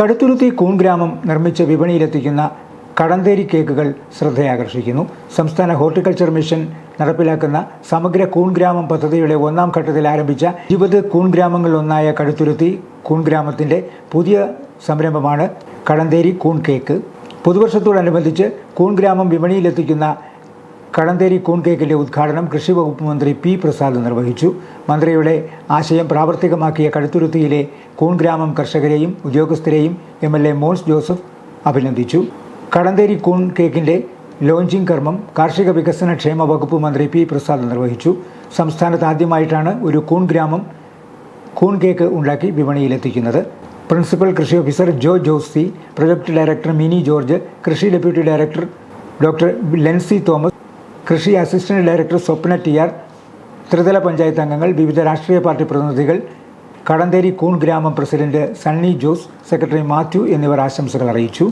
കടുത്തുരുത്തി കൂൺഗ്രാമം നിർമ്മിച്ച് വിപണിയിലെത്തിക്കുന്ന കടന്തേരി കേക്കുകൾ ശ്രദ്ധയാകർഷിക്കുന്നു. സംസ്ഥാന ഹോർട്ടിക്കൾച്ചർ മിഷൻ നടപ്പിലാക്കുന്ന സമഗ്ര കൂൺ ഗ്രാമം പദ്ധതിയുടെ ഒന്നാം ഘട്ടത്തിൽ ആരംഭിച്ച ഇരുപത് കൂൺ ഗ്രാമങ്ങളിലൊന്നായ കടുത്തുരുത്തി കൂൺ ഗ്രാമത്തിന്റെ പുതിയ സംരംഭമാണ് കടന്തേരി കൂൺ കേക്ക്. പുതുവർഷത്തോടനുബന്ധിച്ച് കൂൺ ഗ്രാമം വിപണിയിലെത്തിക്കുന്ന കടന്തേരി കൂൺ കേക്കിന്റെ ഉദ്ഘാടനം കൃഷി വകുപ്പ് മന്ത്രി പി പ്രസാദ് നിർവഹിച്ചു. മന്ത്രിയുടെ ആശയം പ്രാവർത്തികമാക്കിയ കടുത്തുരുത്തിയിലെ കൂൺ ഗ്രാമം കർഷകരെയും ഉദ്യോഗസ്ഥരെയും M L A Mons Joseph അഭിനന്ദിച്ചു. കടന്തേരി കൂൺ കേക്കിന്റെ ലോഞ്ചിംഗ് കർമ്മം കാർഷിക വികസന ക്ഷേമ വകുപ്പ് മന്ത്രി പി പ്രസാദ് നിർവഹിച്ചു. സംസ്ഥാനത്ത് ആദ്യമായിട്ടാണ് ഒരു കൂൺ ഗ്രാമം കൂൺ കേക്ക് ഉണ്ടാക്കി വിപണിയിലെത്തിക്കുന്നത്. പ്രിൻസിപ്പൽ കൃഷി officer Jo Josy project director Mini George കൃഷി deputy director doctor Lency Thomas കൃഷി assistant director Swapna T R ത്രിതല പഞ്ചായത്ത് അംഗങ്ങൾ വിവിധ രാഷ്ട്രീയ പാർട്ടി പ്രതിനിധികൾ കടന്തേരി കൂൺ ഗ്രാമം പ്രസിഡന്റ് സണ്ണി ജോസ് സെക്രട്ടറി മാത്യു എന്നിവർ ആശംസകൾ അറിയിച്ചു.